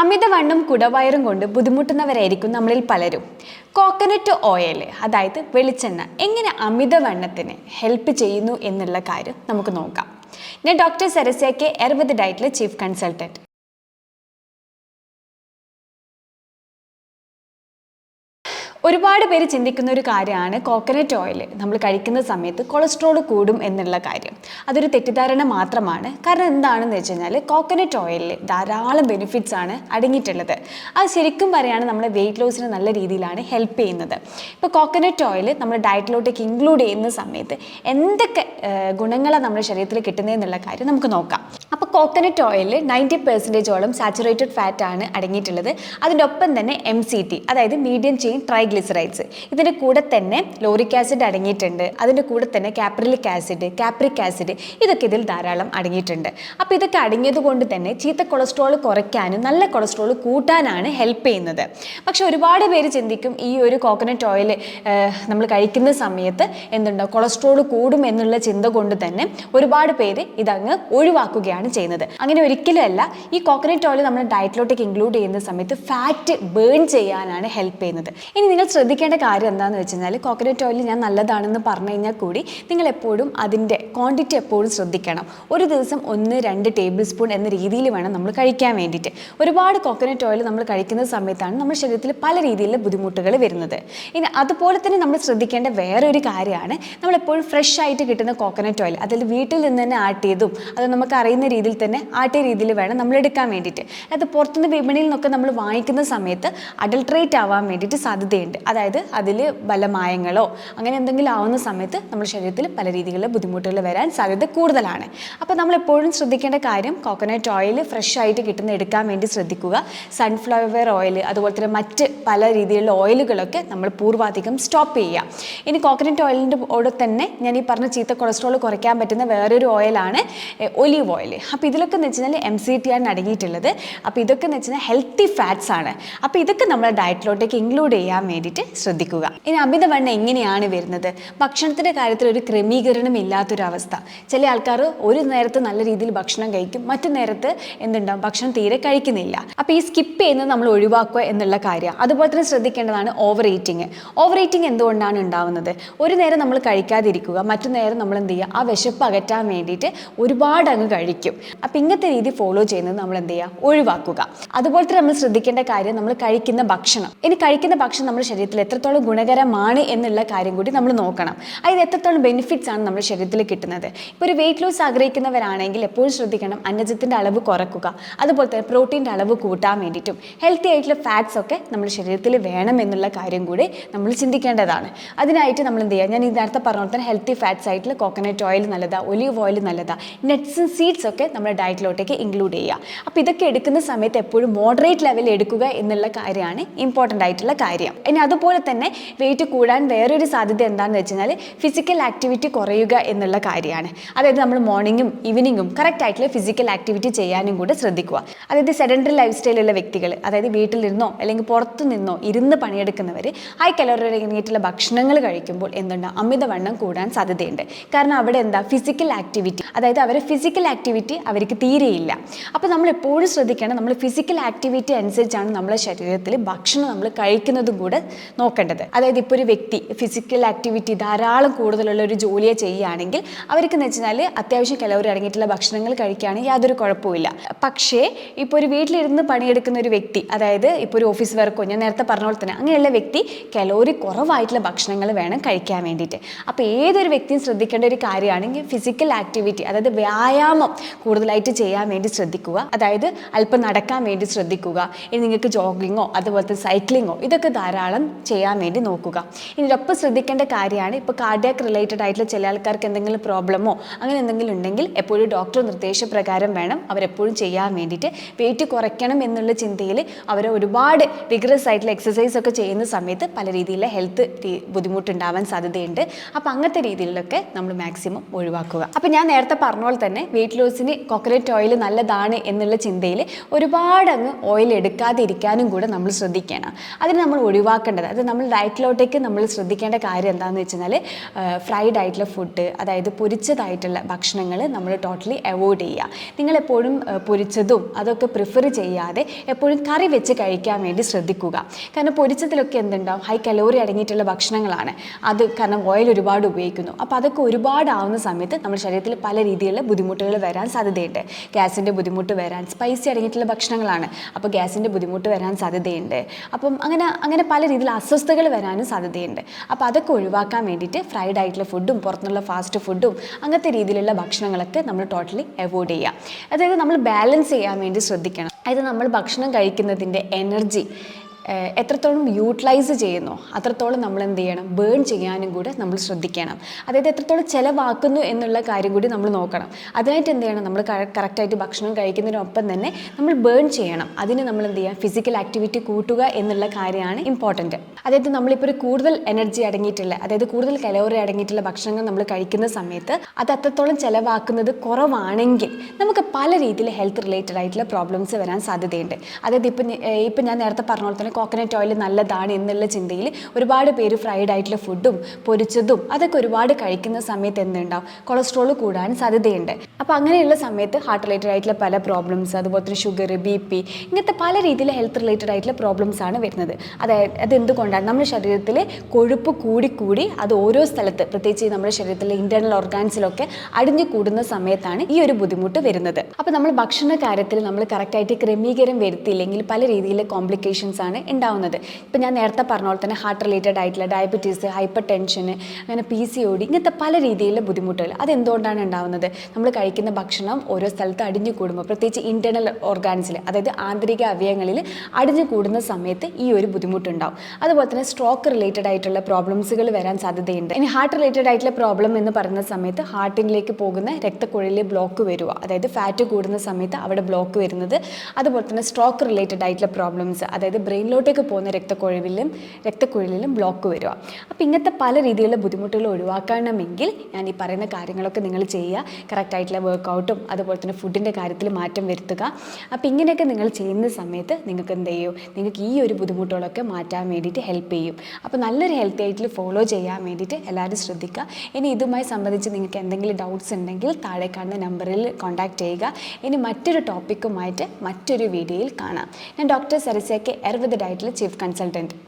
അമിതവണ്ണം കുടവയറും കൊണ്ട് ബുദ്ധിമുട്ടുന്നവരായിരിക്കും നമ്മളിൽ പലരും. കോക്കനട്ട് ഓയിൽ അതായത് വെളിച്ചെണ്ണ എങ്ങനെ അമിതവണ്ണത്തിന് ഹെൽപ്പ് ചെയ്യുന്നു എന്നുള്ള കാര്യം നമുക്ക് നോക്കാം. ഞാൻ ഡോക്ടർ സരസ്യ കെ ഡയറ്റിലെ ചീഫ് കൺസൾട്ടന്റ് ഒരുപാട് പേര് ചിന്തിക്കുന്ന ഒരു കാര്യമാണ് കോക്കനട്ട് ഓയിൽ നമ്മൾ കഴിക്കുന്ന സമയത്ത് കൊളസ്ട്രോൾ കൂടും എന്നുള്ള കാര്യം. അതൊരു തെറ്റിദ്ധാരണ മാത്രമാണ്. കാരണം എന്താണെന്ന് വെച്ച് കഴിഞ്ഞാൽ കോക്കനട്ട് ഓയിലിൽ ധാരാളം ബെനിഫിറ്റ്സ് ആണ് അടങ്ങിയിട്ടുള്ളത്. അത് ശരിക്കും പറയുകയാണ് നമ്മുടെ വെയിറ്റ് ലോസിന് നല്ല രീതിയിലാണ് ഹെൽപ്പ് ചെയ്യുന്നത്. ഇപ്പോൾ കോക്കനട്ട് ഓയിൽ നമ്മൾ ഡയറ്റിലോട്ടേക്ക് ഇൻക്ലൂഡ് ചെയ്യുന്ന സമയത്ത് എന്തൊക്കെ ഗുണങ്ങളാണ് നമ്മുടെ ശരീരത്തിൽ കിട്ടുന്നതെന്നുള്ള കാര്യം നമുക്ക് നോക്കാം. അപ്പോൾ കോക്കനട്ട് ഓയിലിൽ നയന്റി പെർസെന്റേജോളം സാച്ചുറേറ്റഡ് ഫാറ്റ് ആണ് അടങ്ങിയിട്ടുള്ളത്. അതിന്റെ ഒപ്പം തന്നെ എം സി ടി അതായത് മീഡിയം ചെയിൻ ട്രൈഗ്ലിസറൈഡ്സ് ഇതിന്റെ കൂടെ തന്നെ ലോറിക് ആസിഡ് അടങ്ങിയിട്ടുണ്ട്. അതിന്റെ കൂടെ തന്നെ കാപ്രിലിക് ആസിഡ് കാപ്രിക് ആസിഡ് ഇതൊക്കെ ഇതിൽ ധാരാളം അടങ്ങിയിട്ടുണ്ട്. അപ്പോൾ ഇതൊക്കെ അടങ്ങിയത് കൊണ്ട് തന്നെ ചീത്ത കൊളസ്ട്രോൾ കുറയ്ക്കാനും നല്ല കൊളസ്ട്രോൾ കൂട്ടാനാണ് ഹെൽപ്പ് ചെയ്യുന്നത്. പക്ഷെ ഒരുപാട് പേര് ചിന്തിക്കും ഈ ഒരു കോക്കനട്ട് ഓയിൽ നമ്മൾ കഴിക്കുന്ന സമയത്ത് എന്തുണ്ടോ കൊളസ്ട്രോൾ കൂടും എന്നുള്ള ചിന്ത കൊണ്ട് തന്നെ ഒരുപാട് പേര് ഇതങ്ങ് ഒഴിവാക്കുകയാണ് ചെയ്യുന്നത്. അങ്ങനെ ഒരിക്കലുമല്ല ഈ കോക്കനട്ട് ഓയിൽ നമ്മുടെ ഡയറ്റിലോട്ടേക്ക് ഇൻക്ലൂഡ് ചെയ്യുന്ന സമയത്ത് ഫാറ്റ് ബേൺ ചെയ്യാനാണ് ഹെൽപ്പ് ചെയ്യുന്നത്. ഇനി നിങ്ങൾ ശ്രദ്ധിക്കേണ്ട കാര്യം എന്താണെന്ന് വെച്ച് കഴിഞ്ഞാൽ കോക്കനട്ട് ഓയിൽ ഞാൻ നല്ലതാണെന്ന് പറഞ്ഞു കഴിഞ്ഞാൽ കൂടി നിങ്ങൾ എപ്പോഴും അതിന്റെ ക്വാണ്ടിറ്റി എപ്പോഴും ശ്രദ്ധിക്കണം. ഒരു ദിവസം ഒന്ന് രണ്ട് ടേബിൾ സ്പൂൺ എന്ന രീതിയിൽ വേണം നമ്മൾ കഴിക്കാൻ വേണ്ടിയിട്ട്. ഒരുപാട് കോക്കനട്ട് ഓയിൽ നമ്മൾ കഴിക്കുന്ന സമയത്താണ് നമ്മുടെ ശരീരത്തിൽ പല രീതിയിലുള്ള ബുദ്ധിമുട്ടുകൾ വരുന്നത്. ഇനി അതുപോലെ തന്നെ നമ്മൾ ശ്രദ്ധിക്കേണ്ട വേറൊരു കാര്യമാണ് നമ്മളെപ്പോഴും ഫ്രഷ് ആയിട്ട് കിട്ടുന്ന കോക്കനട്ട് ഓയിൽ അതിൽ വീട്ടിൽ നിന്ന് തന്നെ ആട്ടിയതും അത് നമുക്ക് അറിയുന്ന രീതിയിൽ തന്നെ ആട്ടിയ രീതിയിൽ വേണം നമ്മൾ എടുക്കാൻ വേണ്ടിയിട്ട്. അത് പുറത്തുനിന്ന് വിപണിയിൽ നിന്നൊക്കെ നമ്മൾ വാങ്ങിക്കുന്ന സമയത്ത് അഡൾട്രേറ്റ് ആവാൻ വേണ്ടിയിട്ട് സാധ്യതയുണ്ട്. അതായത് അതിൽ ബലമായങ്ങളോ അങ്ങനെ എന്തെങ്കിലും ആവുന്ന സമയത്ത് നമ്മുടെ ശരീരത്തിൽ പല രീതിയിലുള്ള ബുദ്ധിമുട്ടുകൾ വരാൻ സാധ്യത കൂടുതലാണ്. അപ്പോൾ നമ്മൾ എപ്പോഴും ശ്രദ്ധിക്കേണ്ട കാര്യം കോക്കനട്ട് ഓയിൽ ഫ്രഷ് ആയിട്ട് കിട്ടുന്ന എടുക്കാൻ വേണ്ടി ശ്രദ്ധിക്കുക. സൺഫ്ലവർ ഓയിൽ അതുപോലെ തന്നെ മറ്റ് പല രീതിയിലുള്ള ഓയിലുകളൊക്കെ നമ്മൾ പൂർവാധികം സ്റ്റോപ്പ് ചെയ്യുക. ഇനി കോക്കനട്ട് ഓയിലിന്റെ കൂടെ തന്നെ ഞാൻ ഈ പറഞ്ഞ ചീത്ത കൊളസ്ട്രോൾ കുറയ്ക്കാൻ പറ്റുന്ന വേറൊരു ഓയിലാണ് ഒലീവ് ഓയിൽ അപ്പോൾ ഇതിലൊക്കെ എന്ന് വെച്ചാൽ എം സി ടി ആണ് അടങ്ങിയിട്ടുള്ളത്. അപ്പോൾ ഇതൊക്കെ എന്ന് വെച്ചാൽ ഹെൽത്തി ഫാറ്റ്സ് ആണ്. അപ്പോൾ ഇതൊക്കെ നമ്മുടെ ഡയറ്റിലോട്ടേക്ക് ഇൻക്ലൂഡ് ചെയ്യാൻ വേണ്ടിയിട്ട് ശ്രദ്ധിക്കുക. ഇനി അമിതവണ്ണം എങ്ങനെയാണ് വരുന്നത്? ഭക്ഷണത്തിന്റെ കാര്യത്തിൽ ഒരു ക്രമീകരണം ഇല്ലാത്തൊരവസ്ഥ. ചില ആൾക്കാർ ഒരു നേരത്ത് നല്ല രീതിയിൽ ഭക്ഷണം കഴിക്കും മറ്റു നേരത്ത് എന്തുണ്ടാവും? ഭക്ഷണം തീരെ കഴിക്കുന്നില്ല. അപ്പോൾ ഈ സ്കിപ്പ് ചെയ്യുന്നത് നമ്മൾ ഒഴിവാക്കുക എന്നുള്ള കാര്യം. അതുപോലെ തന്നെ ശ്രദ്ധിക്കേണ്ടതാണ് ഓവർ ഈറ്റിംഗ് ഓവർ ഈറ്റിംഗ് എന്തുകൊണ്ടാണ് ഉണ്ടാവുന്നത്? ഒരു നേരം നമ്മൾ കഴിക്കാതിരിക്കുക മറ്റു നേരം നമ്മൾ എന്ത് ചെയ്യുക? ആ വിശപ്പ് അകറ്റാൻ വേണ്ടിയിട്ട് ഒരുപാട് അങ്ങ് കഴിക്കും. അപ്പം ഇങ്ങനത്തെ രീതി ഫോളോ ചെയ്യുന്നത് നമ്മൾ എന്ത് ചെയ്യുക? ഒഴിവാക്കുക. അതുപോലെ തന്നെ നമ്മൾ ശ്രദ്ധിക്കേണ്ട കാര്യം നമ്മൾ കഴിക്കുന്ന ഭക്ഷണം. ഇനി കഴിക്കുന്ന ഭക്ഷണം നമ്മുടെ ശരീരത്തിൽ എത്രത്തോളം ഗുണകരമാണ് എന്നുള്ള കാര്യം കൂടി നമ്മൾ നോക്കണം. അതായത് എത്രത്തോളം ബെനിഫിറ്റ്സ് ആണ് നമ്മുടെ ശരീരത്തിൽ കിട്ടുന്നത്. ഇപ്പോൾ ഒരു വെയിറ്റ് ലോസ് ആഗ്രഹിക്കുന്നവരാണെങ്കിൽ എപ്പോഴും ശ്രദ്ധിക്കണം അന്നജത്തിന്റെ അളവ് കുറക്കുക. അതുപോലെ തന്നെ പ്രോട്ടീന്റെ അളവ് കൂട്ടാൻ വേണ്ടിയിട്ടും ഹെൽത്തി ആയിട്ടുള്ള ഫാറ്റ്സ് ഒക്കെ നമ്മുടെ ശരീരത്തിൽ വേണം എന്നുള്ള കാര്യം കൂടി നമ്മൾ ചിന്തിക്കേണ്ടതാണ്. അതിനായിട്ട് നമ്മൾ എന്ത് ചെയ്യുക ഞാൻ ഈ നേരത്തെ പറഞ്ഞ പോലെ തന്നെ ഹെൽത്തി ഫാറ്റ്സ് ആയിട്ടുള്ള കോക്കനട്ട് ഓയിൽ നല്ലതാണ് ഒലീവ് ഓയിൽ നല്ലതാണ് നട്ട്സും സീഡ്സ് ഒക്കെ നമ്മുടെ ഡയറ്റിലോട്ടേക്ക് ഇൻക്ലൂഡ് ചെയ്യുക. അപ്പോൾ ഇതൊക്കെ എടുക്കുന്ന സമയത്ത് എപ്പോഴും മോഡറേറ്റ് ലെവലിൽ എടുക്കുക എന്നുള്ള കാര്യമാണ് ഇമ്പോർട്ടന്റ് ആയിട്ടുള്ള കാര്യം. ഇനി അതുപോലെ തന്നെ വെയിറ്റ് കൂടാൻ വേറൊരു സാധ്യത എന്താണെന്ന് വെച്ച് കഴിഞ്ഞാൽ ഫിസിക്കൽ ആക്ടിവിറ്റി കുറയുക എന്നുള്ള കാര്യമാണ്. അതായത് നമ്മൾ മോർണിംഗും ഈവനിങ്ങും കറക്റ്റ് ആയിട്ടുള്ള ഫിസിക്കൽ ആക്ടിവിറ്റി ചെയ്യാനും കൂടെ ശ്രദ്ധിക്കുക. അതായത് സെഡൻഡറി ലൈഫ് സ്റ്റൈലുള്ള വ്യക്തികൾ അതായത് വീട്ടിൽ നിന്നോ അല്ലെങ്കിൽ പുറത്തു നിന്നോ ഇരുന്ന് പണിയെടുക്കുന്നവർ ഹൈ കലോറി അടങ്ങിയിട്ടുള്ള ഭക്ഷണങ്ങൾ കഴിക്കുമ്പോൾ എന്തുണ്ട്? അമിതവണ്ണം കൂടാൻ സാധ്യതയുണ്ട്. കാരണം അവിടെ എന്താ? ഫിസിക്കൽ ആക്ടിവിറ്റി അതായത് അവരെ ഫിസിക്കൽ ആക്ടിവിറ്റി അവർക്ക് തീരെയില്ല. അപ്പോൾ നമ്മൾ എപ്പോഴും ശ്രദ്ധിക്കണം നമ്മൾ ഫിസിക്കൽ ആക്ടിവിറ്റി അനുസരിച്ചാണ് നമ്മുടെ ശരീരത്തിൽ ഭക്ഷണം നമ്മൾ കഴിക്കുന്നതും കൂടെ നോക്കേണ്ടത്. അതായത് ഇപ്പോൾ ഒരു വ്യക്തി ഫിസിക്കൽ ആക്ടിവിറ്റി ധാരാളം കൂടുതലുള്ള ഒരു ജോലിയെ ചെയ്യുകയാണെങ്കിൽ അവർക്ക് എന്ന് വെച്ചാൽ അത്യാവശ്യം കലോറി അടങ്ങിയിട്ടുള്ള ഭക്ഷണങ്ങൾ കഴിക്കുകയാണെങ്കിൽ യാതൊരു കുഴപ്പമില്ല പക്ഷേ ഇപ്പോൾ ഒരു വീട്ടിലിരുന്ന് പണിയെടുക്കുന്ന ഒരു വ്യക്തി അതായത് ഇപ്പോൾ ഒരു ഓഫീസ് വർക്കോ ഞാൻ നേരത്തെ പറഞ്ഞ പോലെ തന്നെ അങ്ങനെയുള്ള വ്യക്തി കലോറി കുറവായിട്ടുള്ള ഭക്ഷണങ്ങൾ വേണം കഴിക്കാൻ വേണ്ടിയിട്ട്. അപ്പോൾ ഏതൊരു വ്യക്തിയും ശ്രദ്ധിക്കേണ്ട ഒരു കാര്യമാണെങ്കിൽ ഫിസിക്കൽ ആക്ടിവിറ്റി അതായത് വ്യായാമം കൂടുതലായിട്ട് ചെയ്യാൻ വേണ്ടി ശ്രദ്ധിക്കുക. അതായത് അല്പം നടക്കാൻ വേണ്ടി ശ്രദ്ധിക്കുക. ഇനി നിങ്ങൾക്ക് ജോഗിങ്ങോ അതുപോലത്തെ സൈക്ലിങ്ങോ ഇതൊക്കെ ധാരാളം ചെയ്യാൻ വേണ്ടി നോക്കുക. ഇതിനൊപ്പം ശ്രദ്ധിക്കേണ്ട കാര്യമാണ് ഇപ്പോൾ കാർഡിയാക്ക് റിലേറ്റഡ് ആയിട്ടുള്ള ചില ആൾക്കാർക്ക് എന്തെങ്കിലും പ്രോബ്ലമോ അങ്ങനെ എന്തെങ്കിലും ഉണ്ടെങ്കിൽ എപ്പോഴും ഡോക്ടർ നിർദ്ദേശപ്രകാരം വേണം അവരെപ്പോഴും ചെയ്യാൻ വേണ്ടിയിട്ട്. വെയിറ്റ് കുറയ്ക്കണം എന്നുള്ള ചിന്തയിൽ അവർ ഒരുപാട് വിഗ്രസ് ആയിട്ടുള്ള എക്സസൈസ് ഒക്കെ ചെയ്യുന്ന സമയത്ത് പല രീതിയിലുള്ള ഹെൽത്ത് ബുദ്ധിമുട്ടുണ്ടാവാൻ സാധ്യതയുണ്ട്. അപ്പോൾ അങ്ങനത്തെ രീതിയിലൊക്കെ നമ്മൾ മാക്സിമം ഒഴിവാക്കുക. അപ്പോൾ ഞാൻ നേരത്തെ പറഞ്ഞ പോലെ തന്നെ വെയിറ്റ് ലോസിന് കോക്കനട്ട് ഓയിൽ നല്ലതാണ് എന്നുള്ള ചിന്തയിൽ ഒരുപാട് അങ്ങ് ഓയിൽ എടുക്കാതെ ഇരിക്കാനും കൂടെ നമ്മൾ ശ്രദ്ധിക്കണം. അതിന് നമ്മൾ ഒഴിവാക്കുക ഒഴിവാക്കേണ്ടത്. അത് നമ്മൾ ഡയറ്റിലോട്ടേക്ക് നമ്മൾ ശ്രദ്ധിക്കേണ്ട കാര്യം എന്താണെന്ന് വെച്ച് കഴിഞ്ഞാൽ ഫ്രൈഡ് ആയിട്ടുള്ള ഫുഡ് അതായത് പൊരിച്ചതായിട്ടുള്ള ഭക്ഷണങ്ങൾ നമ്മൾ ടോട്ടലി അവോയ്ഡ് ചെയ്യുക. നിങ്ങളെപ്പോഴും പൊരിച്ചതും അതൊക്കെ പ്രിഫർ ചെയ്യാതെ എപ്പോഴും കറി വെച്ച് കഴിക്കാൻ വേണ്ടി ശ്രദ്ധിക്കുക. കാരണം പൊരിച്ചതിലൊക്കെ എന്തുണ്ടാവും? ഹൈ കലോറി അടങ്ങിയിട്ടുള്ള ഭക്ഷണങ്ങളാണ്. അത് കാരണം ഓയിൽ ഒരുപാട് ഉപയോഗിക്കുന്നു. അപ്പോൾ അതൊക്കെ ഒരുപാടാവുന്ന സമയത്ത് നമ്മുടെ ശരീരത്തിൽ പല രീതിയിലുള്ള ബുദ്ധിമുട്ടുകൾ വരാൻ സാധ്യതയുണ്ട്. ഗ്യാസിന്റെ ബുദ്ധിമുട്ട് വരാൻ സ്പൈസി അടങ്ങിയിട്ടുള്ള ഭക്ഷണങ്ങളാണ്. അപ്പോൾ ഗ്യാസിന്റെ ബുദ്ധിമുട്ട് വരാൻ സാധ്യതയുണ്ട്. അപ്പം അങ്ങനെ അങ്ങനെ പല രീതിയിൽ അസ്വസ്ഥതകൾ വരാനും സാധ്യതയുണ്ട്. അപ്പോൾ അതൊക്കെ ഒഴിവാക്കാൻ വേണ്ടിയിട്ട് ഫ്രൈഡ് ആയിട്ടുള്ള ഫുഡും പുറത്തുനിന്നുള്ള ഫാസ്റ്റ് ഫുഡും അങ്ങനത്തെ രീതിയിലുള്ള ഭക്ഷണങ്ങളൊക്കെ നമ്മൾ ടോട്ടലി അവോയ്ഡ് ചെയ്യുക അതായത് നമ്മൾ ബാലൻസ് ചെയ്യാൻ വേണ്ടി ശ്രദ്ധിക്കണം. അതായത് നമ്മൾ ഭക്ഷണം കഴിക്കുന്നതിന്റെ എനർജി എത്രത്തോളം യൂട്ടിലൈസ് ചെയ്യുന്നു അത്രത്തോളം നമ്മൾ എന്ത് ചെയ്യണം ബേൺ ചെയ്യാനും കൂടെ നമ്മൾ ശ്രദ്ധിക്കണം. അതായത് എത്രത്തോളം ചിലവാക്കുന്നു എന്നുള്ള കാര്യം കൂടി നമ്മൾ നോക്കണം. അതിനായിട്ട് എന്ത് ചെയ്യണം നമ്മൾ കറക്റ്റായിട്ട് ഭക്ഷണം കഴിക്കുന്നതിനൊപ്പം തന്നെ നമ്മൾ ബേൺ ചെയ്യണം. അതിന് നമ്മൾ എന്ത് ചെയ്യുക ഫിസിക്കൽ ആക്ടിവിറ്റി കൂട്ടുക എന്നുള്ള കാര്യമാണ് ഇമ്പോർട്ടന്റ് അതായത് നമ്മളിപ്പോൾ ഒരു കൂടുതൽ എനർജി അടങ്ങിയിട്ടുള്ള അതായത് കൂടുതൽ കലോറി അടങ്ങിയിട്ടുള്ള ഭക്ഷണങ്ങൾ നമ്മൾ കഴിക്കുന്ന സമയത്ത് അത് അത്രത്തോളം ചിലവാക്കുന്നത് കുറവാണെങ്കിൽ നമുക്ക് പല രീതിയിൽ ഹെൽത്ത് റിലേറ്റഡ് ആയിട്ടുള്ള പ്രോബ്ലംസ് വരാൻ സാധ്യതയുണ്ട്. അതായത് ഇപ്പം ഇപ്പം ഞാൻ നേരത്തെ പറഞ്ഞ പോലെ തന്നെ കോക്കനട്ട് ഓയിൽ നല്ലതാണ് എന്നുള്ള ചിന്തയിൽ ഒരുപാട് പേര് ഫ്രൈഡ് ആയിട്ടുള്ള ഫുഡും പൊരിച്ചതും അതൊക്കെ ഒരുപാട് കഴിക്കുന്ന സമയത്ത് എന്തുണ്ടാവും? കൊളസ്ട്രോൾ കൂടാൻ സാധ്യതയുണ്ട്. അപ്പോൾ അങ്ങനെയുള്ള സമയത്ത് ഹാർട്ട് റിലേറ്റഡ് ആയിട്ടുള്ള പല പ്രോബ്ലംസ് അതുപോലെ തന്നെ ഷുഗർ ബി പി ഇങ്ങനത്തെ പല രീതിയിൽ ഹെൽത്ത് റിലേറ്റഡ് ആയിട്ടുള്ള പ്രോബ്ലംസ് ആണ് വരുന്നത്. അതായത് അത് എന്തുകൊണ്ടാണ്? നമ്മുടെ ശരീരത്തിൽ കൊഴുപ്പ് കൂടിക്കൂടി കൂടി അത് ഓരോ സ്ഥലത്ത് പ്രത്യേകിച്ച് നമ്മുടെ ശരീരത്തിലെ ഇന്റേണൽ ഓർഗാൻസിലൊക്കെ അടിഞ്ഞു കൂടുന്ന സമയത്താണ് ഈ ഒരു ബുദ്ധിമുട്ട് വരുന്നത്. അപ്പോൾ നമ്മൾ ഭക്ഷണ കാര്യത്തിൽ നമ്മൾ കറക്റ്റായിട്ട് ക്രമീകരണം വരുത്തിയില്ലെങ്കിൽ പല രീതിയിലെ കോംപ്ലിക്കേഷൻസ് ആണ് ഉണ്ടാവുന്നത്. ഇപ്പം ഞാൻ നേരത്തെ പറഞ്ഞ പോലെ തന്നെ ഹാർട്ട് റിലേറ്റഡ് ആയിട്ടുള്ള ഡയബറ്റീസ് ഹൈപ്പർ ടെൻഷന് അങ്ങനെ പി സി ഒ ഡി ഇങ്ങനത്തെ പല രീതിയിലുള്ള ബുദ്ധിമുട്ടുകൾ അതെന്തുകൊണ്ടാണ് ഉണ്ടാവുന്നത്? നമ്മൾ കഴിക്കുന്ന ഭക്ഷണം ഓരോ സ്ഥലത്ത് അടിഞ്ഞു കൂടുമ്പോൾ പ്രത്യേകിച്ച് ഇന്റേണൽ ഓർഗാൻസിൽ അതായത് ആന്തരിക അവയവങ്ങളിൽ അടിഞ്ഞു കൂടുന്ന സമയത്ത് ഈ ഒരു ബുദ്ധിമുട്ടുണ്ടാവും. അതുപോലെ തന്നെ സ്ട്രോക്ക് റിലേറ്റഡ് ആയിട്ടുള്ള പ്രോബ്ലംസുകൾ വരാൻ സാധ്യതയുണ്ട്. ഇനി ഹാർട്ട് റിലേറ്റഡ് ആയിട്ടുള്ള പ്രോബ്ലം എന്ന് പറയുന്ന സമയത്ത് ഹാർട്ടിലേക്ക് പോകുന്ന രക്തക്കുഴലിൽ ബ്ലോക്ക് വരിക അതായത് ഫാറ്റ് കൂടുന്ന സമയത്ത് അവിടെ ബ്ലോക്ക് വരുന്നത്. അതുപോലെ തന്നെ സ്ട്രോക്ക് റിലേറ്റഡ് ആയിട്ടുള്ള പ്രോബ്ലംസ് അതായത് ബ്രെയിനിലോട്ടേക്ക് പോകുന്ന രക്തക്കുഴലിലും രക്തക്കുഴലിലും ബ്ലോക്ക് വരിക. അപ്പോൾ ഇങ്ങനത്തെ പല രീതിയിലുള്ള ബുദ്ധിമുട്ടുകൾ ഒഴിവാക്കണമെങ്കിൽ ഞാൻ ഈ പറയുന്ന കാര്യങ്ങളൊക്കെ നിങ്ങൾ ചെയ്യുക. കറക്റ്റായിട്ടുള്ള വർക്കൗട്ടും അതുപോലെ തന്നെ ഫുഡിന്റെ കാര്യത്തിൽ മാറ്റം വരുത്തുക. അപ്പോൾ ഇങ്ങനെയൊക്കെ നിങ്ങൾ ചെയ്യുന്ന സമയത്ത് നിങ്ങൾക്ക് എന്ത് ചെയ്യും? നിങ്ങൾക്ക് ഈ ഒരു ബുദ്ധിമുട്ടുകളൊക്കെ മാറ്റാൻ വേണ്ടിയിട്ട് ഹെൽപ്പ് ചെയ്യും. അപ്പോൾ നല്ലൊരു ഹെൽത്തി ആയിട്ട് ഫോളോ ചെയ്യാൻ വേണ്ടിയിട്ട് എല്ലാവരും ശ്രദ്ധിക്കുക. ഇനി ഇതുമായി സംബന്ധിച്ച് നിങ്ങൾക്ക് എന്തെങ്കിലും ഡൗട്ട്സ് ഉണ്ടെങ്കിൽ താഴെ കാണുന്ന നമ്പറിൽ കോൺടാക്റ്റ് ചെയ്യുക. ഇനി മറ്റൊരു ടോപ്പിക്കുമായിട്ട് മറ്റൊരു വീഡിയോയിൽ കാണാം. ഞാൻ ഡോക്ടർ സരസ്യക്ക് എർവിദ് ഡയറ്റിലെ ചീഫ് കൺസൾട്ടന്റ്